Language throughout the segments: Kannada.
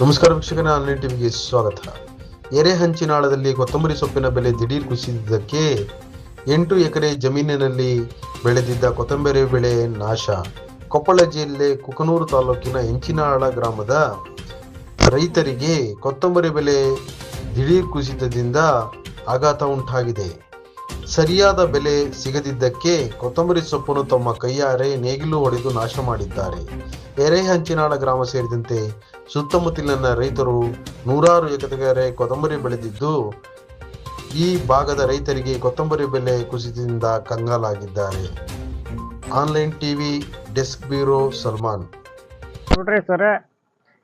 ನಮಸ್ಕಾರ ವೀಕ್ಷಕನ ಆನ್ಲೈನ್ ಟಿವಿಗೆ ಸ್ವಾಗತ. ಎರೆಹಂಚಿನಾಳದಲ್ಲಿ ಕೊತ್ತಂಬರಿ ಸೊಪ್ಪಿನ ಬೆಲೆ ದಿಢೀರ್ ಕುಸಿದಿದ್ದಕ್ಕೆ ಎಂಟು ಎಕರೆ ಜಮೀನಿನಲ್ಲಿ ಬೆಳೆದಿದ್ದ ಕೊತ್ತಂಬರಿ ಬೆಳೆ ನಾಶ. ಕೊಪ್ಪಳ ಜಿಲ್ಲೆ ಕುಕನೂರು ತಾಲೂಕಿನ ಹೆಂಚಿನಾಳ ಗ್ರಾಮದ ರೈತರಿಗೆ ಕೊತ್ತಂಬರಿ ಬೆಲೆ ದಿಢೀರ್ ಕುಸಿತದಿಂದ ಆಘಾತ ಉಂಟಾಗಿದೆ. ಸರಿಯಾದ ಬೆಲೆ ಸಿಗದಿದ್ದಕ್ಕೆ ಕೊತ್ತಂಬರಿ ಸೊಪ್ಪನ್ನು ತಮ್ಮ ಕೈಯಾರೆ ನೇಗಿಲು ಹೊಡೆದು ನಾಶ ಮಾಡಿದ್ದಾರೆ. ಎರೆಹಂಚಿನಾಳ ಗ್ರಾಮ ಸೇರಿದಂತೆ ಸುತ್ತಮುತ್ತಲಿನ ರೈತರು ನೂರಾರು ಎಕರೆ ಕೊತ್ತಂಬರಿ ಬೆಳೆದಿದ್ದು, ಈ ಭಾಗದ ರೈತರಿಗೆ ಕೊತ್ತಂಬರಿ ಬೆಲೆ ಕುಸಿತದಿಂದ ಕಂಗಾಲಾಗಿದ್ದಾರೆ. Online TV desk bureau Salman. ನೋಡ್ರಿ ಸರ್,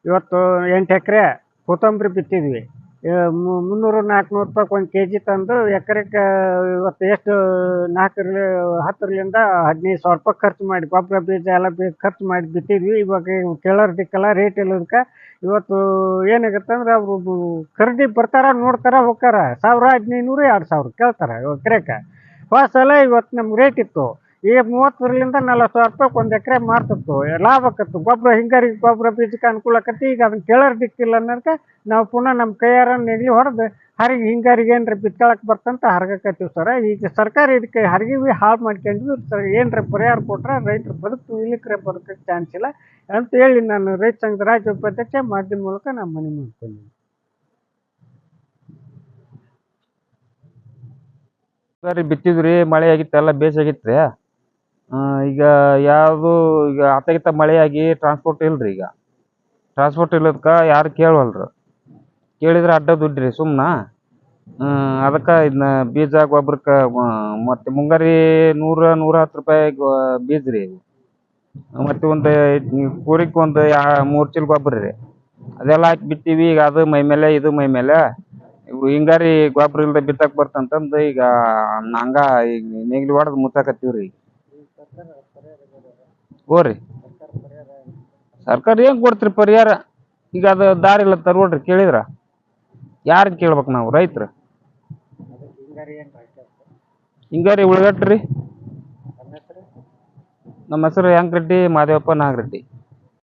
ಇವತ್ತು ಎಂಟು ಎಕರೆ ಕೊತ್ತಂಬರಿ ಬಿತ್ತಿದ್ವಿ. ಮುನ್ನೂರು ನಾಲ್ಕುನೂರು ರೂಪಾಯಿ ಒಂದು ಕೆ ಜಿ ತಂದು ಎಕರೆಗೆ ಇವತ್ತು ಎಷ್ಟು, ನಾಲ್ಕರಲ್ಲಿ ಹತ್ತರಿಂದ ಹದಿನೈದು ಸಾವಿರ ರೂಪಾಯಿ ಖರ್ಚು ಮಾಡಿ, ಗೊಬ್ಬರ ಬೀಜ ಎಲ್ಲ ಬೀಜ ಖರ್ಚು ಮಾಡಿ ಬಿತ್ತಿದ್ವಿ ಇವಾಗ ಕೇಳೋರ್ದಿಕ್ಕೆಲ್ಲ ರೇಟ್ ಇಲ್ಲದಕ್ಕೆ ಇವತ್ತು ಏನಾಗುತ್ತೆ ಅಂದ್ರೆ ಅವರು ಖರೀದಿ ಬರ್ತಾರ, ನೋಡ್ತಾರ, ಹೋಗ್ತಾರ. ಸಾವಿರ ಹದಿನೈದು ನೂರು ಎರಡು ಸಾವಿರ ಕೇಳ್ತಾರೆ ಎಕರೆಗೆ ಹೋದ ಸಲ ಇವತ್ತು ನಮ್ಗೆ ರೇಟ್ ಇತ್ತು. ಈಗ ಮೂವತ್ತರಿಂದ ನಲ್ವತ್ತು ಸಾವಿರ ರೂಪಾಯಿ ಒಂದು ಎಕರೆ ಮಾರ್ತಿತ್ತು. ಲಾಭ ಆಕತ್ತು ಗೊಬ್ಬರ ಹಿಂಗಾರಿಗೆ ಗೊಬ್ಬರ ಬೀಜಕ್ಕೆ ಅನುಕೂಲ ಆಕತ್ತಿ ಈಗ ಅದನ್ನ ಕೇಳೋರ್ ದಿಕ್ಕಿಲ್ಲ ಅನ್ನೋದಕ್ಕೆ ನಾವು ಪುನಃ ನಮ್ಮ ಕೈಯಾರ ನೆಗ್ಲಿ ಹೊಡೆದು ಹರಿಗೆ ಹಿಂಗಾರಿಗೆ ಏನ್ರ ಬಿತ್ಕೊಳಕ್ ಬರ್ತಂತ ಹರಗಕತ್ತೀವಿ ಸರ. ಈಗ ಸರ್ಕಾರ ಇದಕ್ಕೆ ಹರಿಗಿವಿ ಹಾಳು ಮಾಡ್ಕೊಂಡ್ವಿ ಸರ್, ಏನ್ರ ಪರಿಹಾರ ಕೊಟ್ರೆ ರೈತರು ಬದುಕು ಇಲ್ಲಿಕ್ರೆ ಬದುಕಕ್ಕೆ ಚಾನ್ಸ್ ಇಲ್ಲ ಅಂತ ಹೇಳಿ ನಾನು ರೈತ ಸಂಘದ ರಾಜ್ಯ ಉಪಾಧ್ಯಕ್ಷ ಮಾಧ್ಯಮ ಮೂಲಕ ನಾನು ಮನೆ ಮಾಡ್ತೇನೆ. ಸರಿ ಬಿತ್ತಿದ್ರಿ ಮಳೆ ಆಗಿತ್ತು ಎಲ್ಲ ಬೇಸಾಗಿತ್ತು ರೀ ಈಗ ಯಾವುದು, ಈಗ ಆತಗಿತ್ತ ಮಳೆಯಾಗಿ ಟ್ರಾನ್ಸ್ಪೋರ್ಟ್ ಇಲ್ರಿ ಈಗ. ಟ್ರಾನ್ಸ್ಪೋರ್ಟ್ ಇಲ್ಲದಕ್ಕೆ ಯಾರು ಕೇಳವಲ್ರು? ಕೇಳಿದ್ರೆ ಅಡ್ಡ ದುಡ್ಡು ರೀ ಅದಕ್ಕ ಅದಕ್ಕೆ ಇದನ್ನ ಬೀಜ, ಗೊಬ್ಬರಕ್ಕೆ ಮತ್ತು ಮುಂಗಾರಿ ನೂರ ನೂರ ಹತ್ತು ರೂಪಾಯಿ ಬೀಜ ರೀ ಮತ್ತೆ ಒಂದು ಕೂರಿಕ್ ಒಂದು ಯಾ, ಮೂರು ಚೀಲ ಗೊಬ್ಬರ ರೀ. ಅದೆಲ್ಲ ಹಾಕಿ ಬಿತ್ತೀವಿ ಈಗ ಅದು ಮೈ ಮೇಲೆ, ಇದು ಮೈ ಮೇಲೆ. ಹಿಂಗಾರಿ ಗೊಬ್ಬರ ಇಲ್ದೆ ಬಿತ್ತಕ್ಕೆ ಬರ್ತಂತಂದು ಈಗ, ನಂಗ ಈಗ ನೇಗಿಲು ಹೊಡೆದು ಮುಚ್ಚಾಕತ್ತೀವಿ ರೀ ಹ್ಞೂ ರೀ ಸರ್ಕಾರ ಏನು ಕೊಡ್ತೀರಿ ಪರಿಹಾರ? ಈಗ ಅದು ದಾರಿ ಇಲ್ಲ ತರ್ಬೋಡ್ರಿ ಕೇಳಿದ್ರ? ಯಾರಿಗೆ ಕೇಳ್ಬೇಕು ನಾವು, ರೈತರು? ಹಿಂಗಾರಿ ಉಳ್ಳಗಟ್ಟಿ ರೀ. ನಮ್ಮ ಹೆಸರು ಯಾಂಕರೆಡ್ಡಿ ಮಾದೇವಪ್ಪ ನಾಗರೆಡ್ಡಿ.